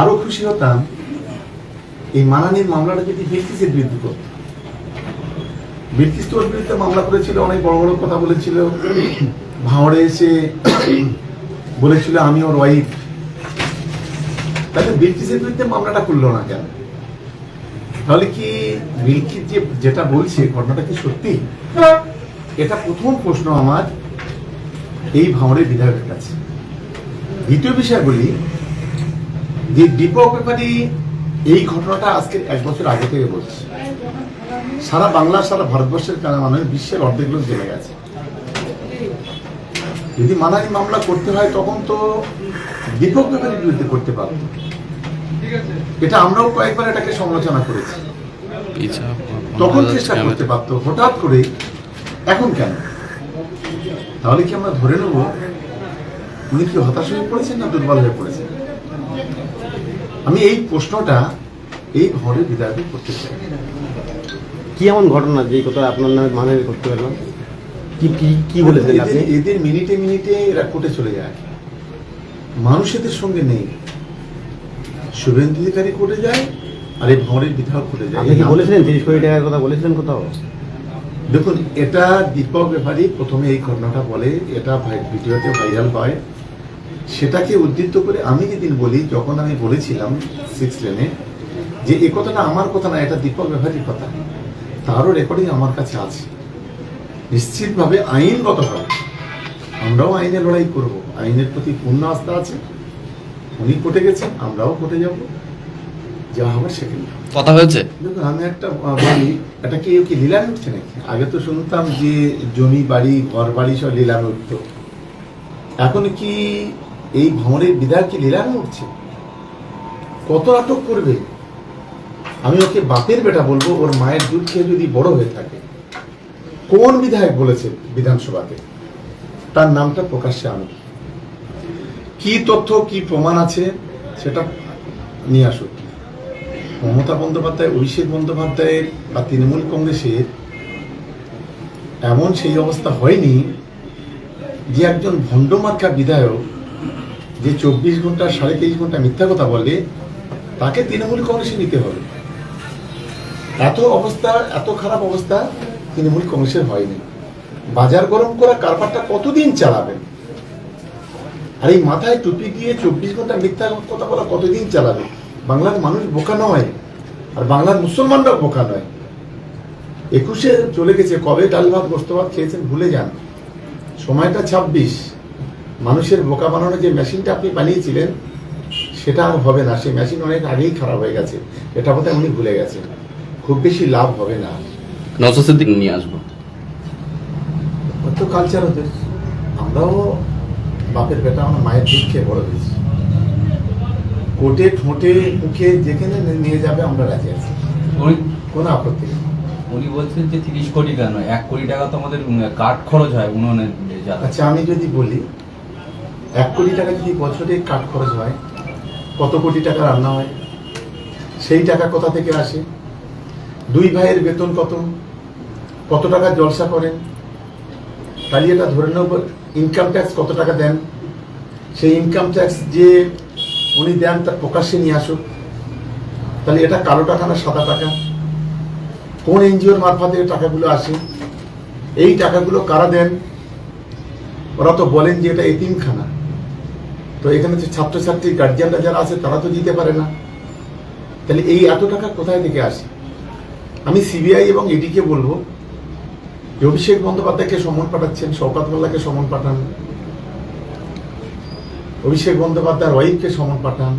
আরও খুশি হতাম এই মানানির মামলাটা যদি বিলকিসের বিরুদ্ধে করত। বিলকিস তো ওর বিরুদ্ধে মামলা করেছিল, অনেক বড় বড় কথা বলেছিল। ভাঁড়ে এসে বলেছিল, আমি ওর ওয়াইফ তাহলে বিলকিসের বিরুদ্ধে মামলাটা করল না কেন? তাহলে কি বিলকিস যে, যেটা বলছে ঘটনাটা কি সত্যি? এটা প্রথম প্রশ্ন আমার এই ভাঁড়ের বিধায়কের কাছে। দ্বিতীয় বিষয় বলি যে দীপক ব্যাপারী এই ঘটনাটা আজকে এক বছর আগে থেকে বলছে। সারা বাংলা, সারা ভারতবর্ষের কারণে মানুষ বিশ্বের অর্ধেক লোক জেনে গেছে। যদি মানানি মামলা করতে হয়, তখন তো দীপক ব্যাপারীর বিরুদ্ধে করতে পারত। এটা আমরাও কয়েকবার এটাকে সমালোচনা করেছি। তখন চেষ্টা করতে পারতো, হঠাৎ করে এখন কেন? তাহলে কি আমরা ধরে নেব, উনি কি হতাশ হয়ে পড়েছেন না দুর্বল হয়ে পড়েছেন? আমি এই প্রশ্নটা এই ঘরের বিধায়কে করতে চাই। কি এমন ঘটনা যে কথা আপনার নামে মানে করতে পারলাম কি কি কি বলেছেন আপনি? এদের- মিনিটে মিনিটে এরা কোর্টে চলে যায়। মানুষেদের সঙ্গে নেই। শুভেন্দু অধিকারী কোর্টে যায় আর এই ভঁড়ের বিধায়ক কোর্টে যায়। আপনি কি বলেছিলেন তিরিশ কোটি টাকার কথা? বলেছিলেন কোথাও? দেখুন এটা দীপক ব্যাপারী প্রথমে এই ঘটনাটা বলে এটা ভিডিওতে ভাইরাল হয়। সেটাকে উদ্ধৃত করে আমি যেদিন বলি যখন আমি বলেছিলাম সিক্স লেনে যে এ কথাটা আমার কথা না এটা দীপক ব্যাপারীর কথা। তারও রেকর্ডিং আমার কাছে আছে। নিশ্চিতভাবে আইনগতভাবে আমরাও আইনে লড়াই করব। আইনের প্রতি পূর্ণ আস্থা আছে। উনি কোর্টে গেছেন আমরাও কোর্টে যাব। যা হবে সেখানে। কথা হয়েছে? দেখুন আমি একটা বলি এটা কি কি লীলায় উঠছে নাকি? আগে তো শুনতাম যে জমি বাড়ি ঘর বাড়ি সব লীলায় উঠতো এখন কি এই ভ্রমণের বিধায়ক কি লীলায় উঠছে? কত নাটক করবে? আমি ওকে বাপের বেটা বলব, ওর মায়ের দুধ খেয়ে যদি বড় হয়ে থাকে। কোন বিধায়ক বলেছে বিধানসভাতে? তার নামটা প্রকাশ্যে আনো কি তথ্য, কি প্রমাণ আছে সেটা নিয়ে আসুক মমতা বন্দ্যোপাধ্যায়, অভিষেক বন্দ্যোপাধ্যায়ের বা তৃণমূল কংগ্রেসের এমন সেই অবস্থা হয়নি যে একজন ভণ্ডমার্কা বিধায়ক যে চব্বিশ ঘণ্টা, সাড়ে তেইশ ঘণ্টা মিথ্যা কথা বলে, তাকে তৃণমূল কংগ্রেসে নিতে হবে। এত অবস্থা, এত খারাপ অবস্থা তৃণমূল কংগ্রেসের হয়নি। বাজার গরম করা কারবারটা কতদিন চালাবেন? আর এই মাথায় টুপি দিয়ে চব্বিশ ঘণ্টা মিথ্যা কথা বলা কতদিন চালাবে বাংলার মানুষ বোকা নয়, আর বাংলার মুসলমানরাও বোকা নয়। একুশে চলে গেছে, কবে ডাল ভাত খেয়েছেন ভুলে যান। সময়টা ছাব্বিশ। মানুষের বোকা বানানোর যে মেশিনটা আপনি বানিয়েছিলেন সেটা আর হবে না। সেই মেশিন অনেক আগেই খারাপ হয়ে গেছে। এটা বোধহয় উনি ভুলে গেছেন। খুব বেশি লাভ হবে না। নজর সিদ্দিক নিয়ে আসব। তো কালচার ওদের। আমরাও বাপের বেটা আমার মায়ের দুধ খেয়ে বড় হয়েছি। কোটে ঠোঁটে মুখে যেখানে নিয়ে যাবে আমরা রাজি আছি। কোনো আপত্তি নেই। উনি বলছেন যে তিরিশ কোটি কেন? এক কোটি টাকা তো আমাদের কাঠ খরচ হয় উনুনের আচ্ছা আমি যদি বলি এক কোটি টাকা যদি বছরে কাঠ খরচ হয়, কত কোটি টাকা রান্না হয়, সেই টাকা কোথা থেকে আসে? দুই ভাইয়ের বেতন কত? কত টাকা জলসা করেন? তাহলে এটা ধরে নেব ইনকাম ট্যাক্স কত টাকা দেন? সেই ইনকাম ট্যাক্স যে উনি দেন তার প্রকাশ্যে নিয়ে আসুক। তাহলে এটা কালো টাকা না সাদা টাকা। কোন এনজিওর মারফতে টাকাগুলো আসে? এই টাকাগুলো কারা দেন? ওরা তো বলেন যে এটা এতিমখানা। তো এখানে যে ছাত্রছাত্রী গার্জিয়ানরা যারা আছে, তারা তো দিতে পারে না। তাহলে এই এত টাকা কোথায় থেকে আসে? আমি সিবিআই এবং ইডিকে বলব, যে অভিষেক বন্দ্যোপাধ্যায়কে সমন পাঠাচ্ছেন, শওকাত মোল্লাকে সমন পাঠান, অভিষেক বন্দ্যোপাধ্যায়ের ওয়াইফকে সমন পাঠান,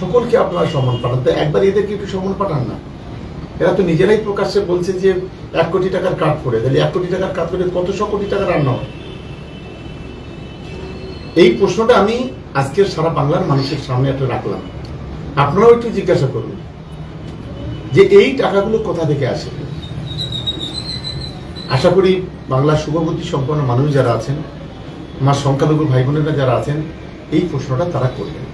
সকলকে আপনারা সমন পাঠান। তো একবার এদেরকে একটু সমন পাঠান না। এরা তো নিজেরাই প্রকাশ্যে বলছে যে, এক কোটি টাকার কাট করে তাহলে এক কোটি টাকার কাট করে কত কতশো কোটি টাকা রান্না হয় এই প্রশ্নটা আমি আজকের সারা বাংলার মানুষের সামনে একটা রাখলাম। আপনারাও একটু জিজ্ঞাসা করুন যে এই টাকাগুলো কোথা থেকে আসে। আশা করি বাংলার শুভবুদ্ধি সম্পন্ন মানুষ যারা আছেন, আমার সংখ্যালঘু ভাই বোনেরা যারা আছেন, এই প্রশ্নটা তারা করবেন।